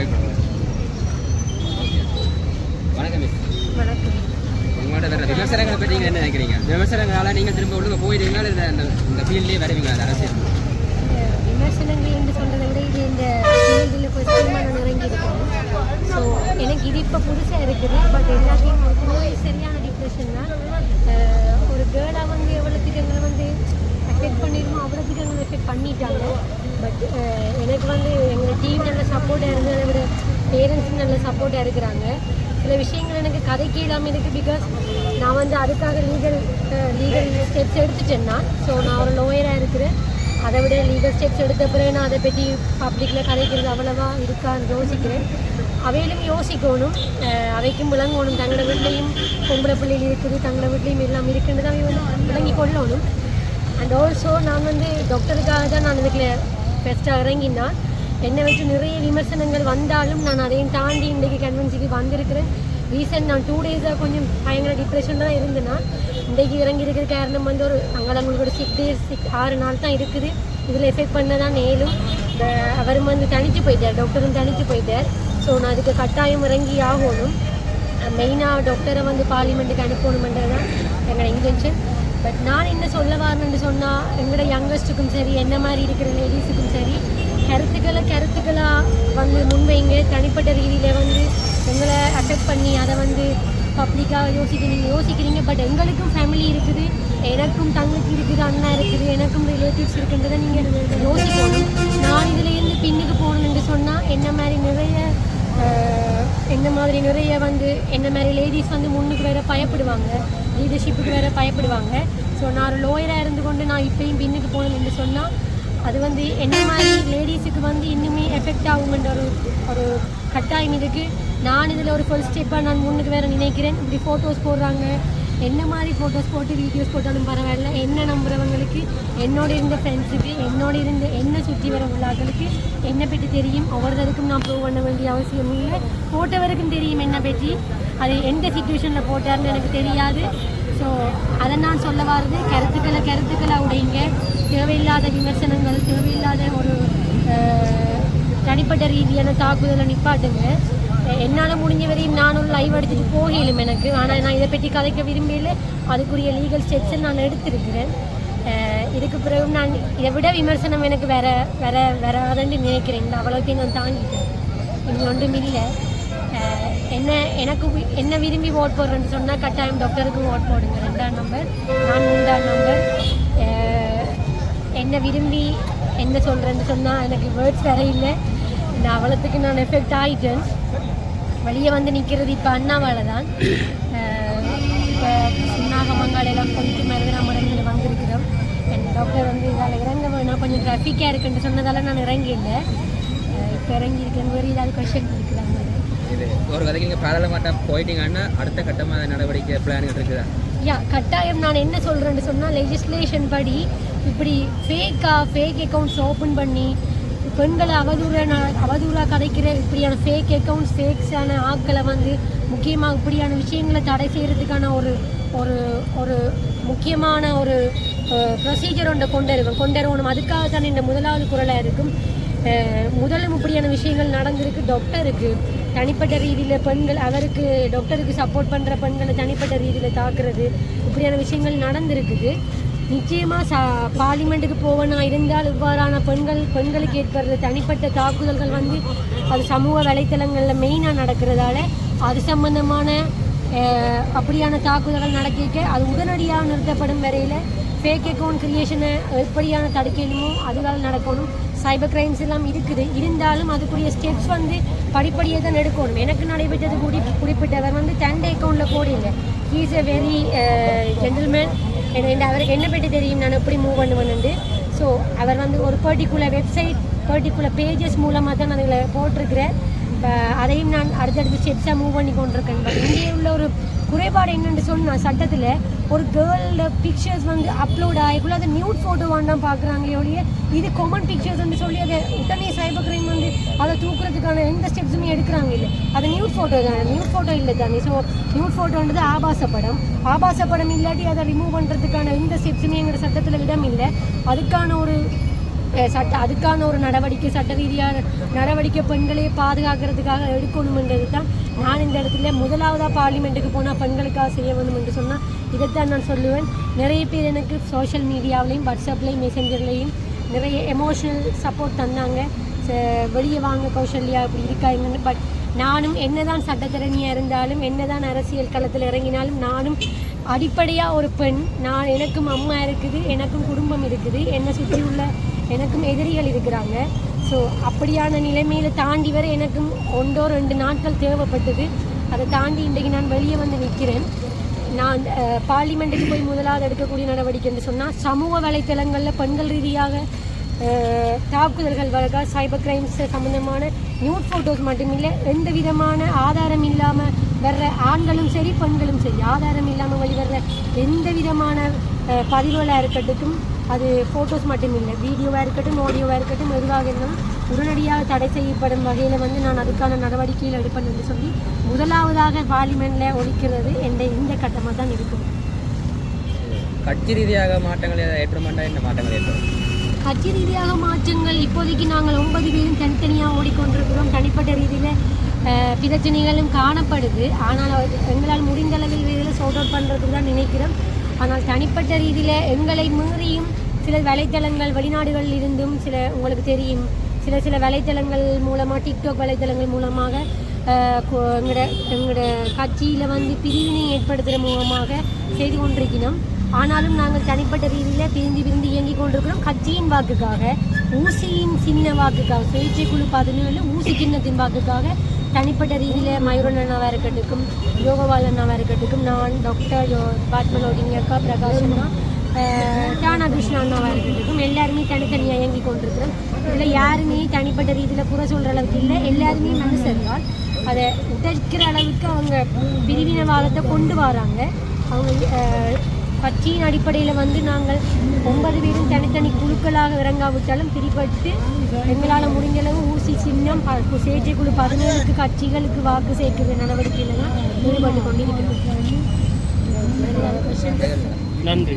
Mic கொடுங்க வணக்கம் வணக்கம். உங்களோட வேற விமர்சனங்களை பற்றி நீங்கள் என்ன நினைக்கிறீங்க? விமர்சனங்களால் நீங்கள் திரும்ப ஒழுங்க போயிடுவீங்களா? இல்லை இந்த இந்த ஃபீல்ட்லேயே வருவீங்களா? அந்த அரசியல் விமர்சனங்கள் என்று சொல்றதை விட இது இந்த ஃபீல்டில் ஃபர்ஸ்ட் டைம் நான் இறங்கி இருக்கேன் ஸோ எனக்கு இது இப்போ புதுசாக இருக்குது. பட் எல்லாத்தையும் ஒரு சரியான டிப்ரெஷன் தான். அஹ் ஒரு கேர்ளாக வந்து எவ்வளோத்துக்கு எங்களை வந்து எஃபெக்ட் பண்ணிடுமோ அவ்வளோத்துக்கு எங்களை எஃபெக்ட் பண்ணிட்டாங்க. பட் uh, எனக்கு வந்து எங்கள் டீம் நல்ல சப்போர்ட்டாக இருந்ததை விட பேரண்ட்ஸும் நல்ல சப்போர்ட்டாக இருக்கிறாங்க. சில விஷயங்கள் எனக்கு கதைக்கு இல்லாமல் இருக்குது பிகாஸ் நான் வந்து அதுக்காக லீகல் லீகல் ஸ்டெப்ஸ் எடுத்துட்டேன்னா ஸோ நான் ஒரு லோயராக இருக்கிறேன். அதை விட லீகல் ஸ்டெப்ஸ் எடுத்த பிறகு நான் அதை பற்றி பப்ளிக்கில் கதைக்கிறது அவ்வளவா இருக்கான்னு யோசிக்கிறேன். அவையிலும் யோசிக்கணும். அவைக்கும் விளங்கணும். தங்களோட வீட்லேயும் பொம்பளை பிள்ளைகள் இருக்குது தங்களோட வீட்லேயும் எல்லாம் இருக்குன்றது அவை வந்து விளங்கி கொள்ளணும். அண்ட் ஆல்சோ நான் வந்து டாக்டருக்காக தான் நான் இதுக்குள்ள பெஸ்ட்டாக இறங்கினான். என்னை வச்சு நிறைய விமர்சனங்கள் வந்தாலும் நான் அதையும் தாண்டி இன்றைக்கி கன்வென்ஸுக்கு வந்திருக்கிறேன். ரீசெண்ட் நான் டூ டேஸாக கொஞ்சம் பயங்கர டிப்ரெஷனில் தான் இருந்தேன்னா இன்றைக்கு இறங்கி இருக்கிற காரணம் வந்து ஒரு அங்கே உங்களுக்கு ஒரு சிக்ஸ் டேஸ் சிக்ஸ் ஆறு நாள் தான் இருக்குது. இதில் எஃபெக்ட் பண்ண தான் நேலும் அவரும் வந்து தனித்து போயிட்டார் டாக்டரும் தனித்து போயிட்டார். ஸோ நான் அதுக்கு கட்டாயம் இறங்கி ஆகணும். மெயினாக டாக்டரை வந்து பார்லிமெண்ட்டுக்கு அனுப்பணுமென்றது தான் எங்களோட இன்டென்ஷன் பட் நான் என்ன சொல்ல வரணும்னு சொன்னால் எங்களோட யங்கஸ்ட்டுக்கும் சரி என்ன மாதிரி இருக்கிற லேடிஸுக்கும் சரி கருத்துக்களை கருத்துக்களாக வந்து முன்வைங்க. தனிப்பட்ட ரீதியில் வந்து எங்களை அஃபெக்ட் பண்ணி அதை வந்து பப்ளிக்காக யோசிக்கிறீங்க யோசிக்கிறீங்க. பட் எங்களுக்கும் ஃபேமிலி இருக்குது எனக்கும் தங்கச்சி இருக்குது அண்ணா இருக்குது எனக்கும் ரிலேட்டிவ்ஸ் இருக்குன்றதை நீங்கள் யோசிக்கணும். நான் இதுலேருந்து பின்னுக்கு போகணுன்னு சொன்னால் என்ன மாதிரி நிறைய இந்த மாதிரி நிறைய வந்து என்ன மாதிரி லேடிஸ் வந்து முன்னுக்கு வேற பயப்படுவாங்க. லீடர்ஷிப்புக்கு வேற பயப்படுவாங்க. ஸோ நான் ஒரு லோயராக இருந்து கொண்டு நான் இப்பயும் பின்னுக்கு போகணும்னு சொன்னால் அது வந்து என்ன மாதிரி லேடிஸுக்கு வந்து இன்னுமே எஃபெக்ட் ஆகுங்கன்ற ஒரு ஒரு கட்டாயம் இருக்குது நான் இதில் ஒரு ஃபர்ஸ்ட் ஸ்டெப்பாக நான் முன்னுக்கு வேறு நினைக்கிறேன். இப்படி ஃபோட்டோஸ் போடுறாங்க. என்ன மாதிரி ஃபோட்டோஸ் போட்டு வீடியோஸ் போட்டாலும் பரவாயில்ல. என்ன நம்புறவங்களுக்கு என்னோட இருந்த ஃப்ரெண்ட்ஸுக்கு என்னோட இருந்த என்ன சுற்றி வர உள்ளாக்களுக்கு என்னை பற்றி தெரியும். ஒவ்வொருத்தருக்கும் நான் ப்ரூவ் பண்ண வேண்டிய அவசியம் இல்லை. போட்டவருக்கும் தெரியும் என்னை பற்றி. அது எந்த சுச்சுவேஷனில் போட்டார்னு எனக்கு தெரியாது. ஸோ அதை நான் சொல்ல வர்றது கருத்துக்களை கருத்துக்களை உடைங்க தேவையில்லாத விமர்சனங்கள் தேவையில்லாத ஒரு தனிப்பட்ட ரீதியான தாக்குதலை நிப்பாட்டுங்க. என்னால் முடிஞ்ச வரையும் நானும் லைவ் அடிச்சுட்டு போகலும் எனக்கு. ஆனால் நான் இதை பற்றி கதைக்க விரும்பல அதுக்குரிய லீகல் ஸ்டெப்ஸை நான் எடுத்திருக்கிறேன். இதுக்கு பிறகு நான் இதை விட விமர்சனம் எனக்கு வேற வேற வராதுன்னு நினைக்கிறேன். இந்த அவ்வளோத்தையும் நான் தாங்கிட்டேன். இனி ஒன்றும் இல்லை. என்ன எனக்கு என்ன விரும்பி ஓட் போடுறேன்னு சொன்னால் கட்டாயம் டாக்டருக்கும் ஓட் போடுங்க. ரெண்டாம் நம்பர் நான் மூன்றாம் நம்பர் என்ன விரும்பி என்ன சொல்கிறேன்னு சொன்னால் எனக்கு வேர்ட்ஸ் வேற இல்லை. இந்த அவலத்துக்கு நான் எஃபெக்ட் ஆகிட்டேன் வெளியே வந்து நிற்கிறது இப்போ அண்ணாவால் தான் இப்போ சுண்ணாக மங்காலையெல்லாம் போயிட்டு மருதனா மடங்கில் வந்திருக்கிறோம். என் டாக்டர் வந்து இதால் இறங்க வேணாம் கொஞ்சம் ட்ராஃபிக்காக இருக்குன்னு சொன்னதால நான் இறங்கி இல்லை இப்போ இறங்கி இருக்கேன் வேறு ஏதாவது கொஷின் இருக்கிறாங்க இது ஒரு கதைக்கு நீங்கள் பாராளுமன்றம் போயிட்டீங்கன்னா அடுத்த கட்டமாக நடவடிக்கை பிளான்கள் இருக்குதா? யா கட்டாயம் நான் என்ன சொல்கிறேன்னு சொன்னால் லெஜிஸ்லேஷன் படி இப்படி ஃபேக்காக ஃபேக் அக்கௌண்ட்ஸ் ஓப்பன் பண்ணி பெண்களை அவதூற அவதூறாக கதைக்கிற இப்படியான ஃபேக் அக்கௌண்ட்ஸ் ஃபேக்ஸான ஆட்களை வந்து முக்கியமாக இப்படியான விஷயங்களை தடை செய்கிறதுக்கான ஒரு ஒரு ஒரு முக்கியமான ஒரு ப்ரொசீஜர் ஒன்றை கொண்டு இருக்கும் கொண்டு வரணும். அதுக்காக தான் இந்த முதலாவது குரலாக இருக்கும். முதலும் இப்படியான விஷயங்கள் நடந்திருக்கு. டாக்டருக்கு தனிப்பட்ட ரீதியில் பெண்கள் அவருக்கு டாக்டருக்கு சப்போர்ட் பண்ணுற பெண்களை தனிப்பட்ட ரீதியில் தாக்குறது இப்படியான விஷயங்கள் நடந்திருக்குது. நிச்சயமாக சா பார்லிமெண்ட்டுக்கு போவனா இருந்தால் இவ்வாறான பெண்கள் பெண்களுக்கு ஏற்படுற தனிப்பட்ட தாக்குதல்கள் வந்து அது சமூக வலைத்தளங்களில் மெயினாக நடக்கிறதால அது சம்பந்தமான அப்படியான தாக்குதல்கள் நடக்க அது உடனடியாக நிறுத்தப்படும் வரையில் ஃபேக் அக்கௌண்ட் கிரியேஷனை எப்படியான தடுக்கணுமோ அதுதான் நடக்கணும். சைபர் கிரைம்ஸ் எல்லாம் இருக்குது. இருந்தாலும் அதுக்குரிய ஸ்டெப்ஸ் வந்து படிப்படியாக தான் எடுக்கணும். எனக்கு நடைபெற்றது கூடி குறிப்பிட்டவர் வந்து தண்டை அக்கௌண்ட்டில் இல்லை ஹீஸ் எ வெரி ஜென்டில்மேன் ஏன்னா அவருக்கு என்ன பற்றி தெரியும் நான் எப்படி மூவ் பண்ணுவேன்னு ஸோ அவர் வந்து ஒரு பர்டிகுலர் வெப்சைட் பர்டிகுலர் பேஜஸ் மூலமாக தான் நான் இதில் போட்டிருக்கிறேன். இப்போ அதையும் நான் அடுத்தடுத்த ஸ்டெப்ஸாக மூவ் பண்ணி கொண்டிருக்கேன். பட் இங்கே உள்ள ஒரு குறைபாடு என்னென்னு சொன்னால் சட்டத்தில் ஒரு கேர்ளோட பிக்சர்ஸ் வந்து அப்லோட் ஆகிக்குள்ள அதை நியூட் ஃபோட்டோ தான் பார்க்குறாங்களே ஒழிய இது காமன் பிக்சர்ஸ்னு சொல்லி அதை உடனே சைபர் கிரைம் வந்து அதை தூக்குறதுக்கான எந்த ஸ்டெப்ஸுமே எடுக்கிறாங்க இல்லை. அது நியூட் ஃபோட்டோ தானே நியூட் ஃபோட்டோ இல்லை தானே. ஸோ நியூட் ஃபோட்டோன்றது ஆபாச படம். ஆபாச படம் இல்லாட்டி அதை ரிமூவ் பண்ணுறதுக்கான எந்த ஸ்டெப்ஸுமே எங்களோட சட்டத்தில் இடம் இல்லை. அதுக்கான ஒரு சட்ட அதுக்கான ஒரு நடவடிக்கை சட்ட ரீதியான நடவடிக்கை பெண்களை பாதுகாக்கிறதுக்காக எடுக்கணுமென்றது தான் நான் இந்த இடத்துல முதலாவதாக பார்லிமெண்ட்டுக்கு போனால் பெண்களுக்காக செய்ய வேணும் என்று சொன்னால் இதைத்தான் நான் சொல்லுவேன். நிறைய பேர் எனக்கு சோஷியல் மீடியாவிலையும் வாட்ஸ்அப்லேயும் மெசஞ்சர்லேயும் நிறைய எமோஷனல் சப்போர்ட் தந்தாங்க. ச- வெளியே வாங்க கௌசல்யா இப்படி இருக்காங்கன்னு பட் நானும் என்னதான் சட்டத்திறனியாக இருந்தாலும் என்னதான் அரசியல் களத்தில் இறங்கினாலும் நானும் அடிப்படையாக ஒரு பெண். நான் எனக்கும் அம்மா இருக்குது எனக்கும் குடும்பம் இருக்குது. என்னை சுற்றி உள்ள எனக்கும் எதிரிகள் இருக்கிறாங்க. ஸோ அப்படியான நிலைமையில தாண்டி வர எனக்கும் ஒன்றோ ரெண்டு நாட்கள் தேவைப்பட்டது. அதை தாண்டி இன்றைக்கு நான் வெளியே வந்து நிற்கிறேன். நான் பார்லிமெண்ட்டுக்கு போய் முதலாவது எடுக்கக்கூடிய நடவடிக்கை என்று சொன்னால் சமூக வலைத்தளங்களில் பெண்கள் ரீதியாக தாக்குதல்கள் வழக்கா சைபர் கிரைம்ஸ் சம்மந்தமான நியூட் ஃபோட்டோஸ் மட்டுமில்லை எந்த விதமான ஆதாரம் இல்லாமல் வர்ற ஆண்களும் சரி பெண்களும் சரி ஆதாரம் இல்லாமல் வெளிவர்ற எந்த விதமான பதிவுகளாக இருக்கட்டும் அது ஃபோட்டோஸ் மட்டும் இல்லை. வீடியோவாக இருக்கட்டும் ஆடியோவாக இருக்கட்டும் எதுவாக இருந்தாலும் உடனடியாக தடை செய்யப்படும் வகையில் வந்து நான் அதுக்கான நடவடிக்கைகள் எடுப்பேன் என்று சொல்லி முதலாவதாக பார்லிமெண்ட்டில் ஒழிக்கிறது என்ற இந்த கட்டமாக தான் இருக்கும். கட்சி ரீதியாக மாற்றங்கள் ஏற்படுமாண்டா என்ன மாற்றங்கள் ஏற்படும்? கட்சி ரீதியாக மாற்றங்கள் இப்போதைக்கு நாங்கள் ஒன்பது பேரும் தனித்தனியாக ஓடிக்கொண்டிருக்கிறோம். தனிப்பட்ட ரீதியில் பிரச்சனைகளும் காணப்படுது. ஆனால் எங்களால் முடிந்த அளவில் இதில் சோர்ட் அவுட் பண்ணுறதுக்கு தான் நினைக்கிறோம். ஆனால் தனிப்பட்ட ரீதியில் எங்களை மீறியும் சில வலைத்தளங்கள் வெளிநாடுகளில் இருந்தும் சில உங்களுக்கு தெரியும் சில சில வலைத்தளங்கள் மூலமாக டிக்டாக் வலைத்தளங்கள் மூலமாக எங்களோட எங்களோட கட்சியில் வந்து பிரிவினை ஏற்படுத்துகிற மூலமாக செய்து கொண்டிருக்கிறோம். ஆனாலும் நாங்கள் தனிப்பட்ட ரீதியில் பிரிந்து பிரிந்து இயங்கிக் கொண்டிருக்கிறோம். கட்சியின் வாக்குக்காக ஊசியின் சின்ன வாக்குக்காக சுயேட்சை குழு பதினேழு ஊசி சின்னத்தின் வாக்குக்காக தனிப்பட்ட ரீதியில் மயூரன் அண்ணாவாக இருக்கட்டும் யோகபால் அண்ணாவாக இருக்கட்டும் நான் டாக்டர் யோ பாத்மலோடினி அக்கா பிரகாஷ் அண்ணா டானா கிருஷ்ணா அண்ணாவாக இருக்கட்டும் எல்லாருமே தனித்தனியாக இயங்கி கொண்டிருக்கிறோம். இதில் யாருமே தனிப்பட்ட ரீதியில் குறை சொல்கிற அளவுக்கு இல்லை. எல்லாருமே மனுஷர்கள் அதை உடைக்கிற அளவுக்கு அவங்க பிரிவினவாதத்தை கொண்டு வராங்க. அவங்க கட்சியின் அடிப்படையில் வந்து நாங்கள் ஒன்பது பேரும் தனித்தனி குழுக்களாக இறங்காவிட்டாலும் பிரிபட்டு எங்களால் முடிஞ்சளவு ஊசி சின்னம் சேற்றை குழு பதினேழுக்கு கட்சிகளுக்கு வாக்கு சேர்க்கிற நடவடிக்கையில் தான் ஈடுபட்டு கொண்டிருக்கிறோம் நன்றி.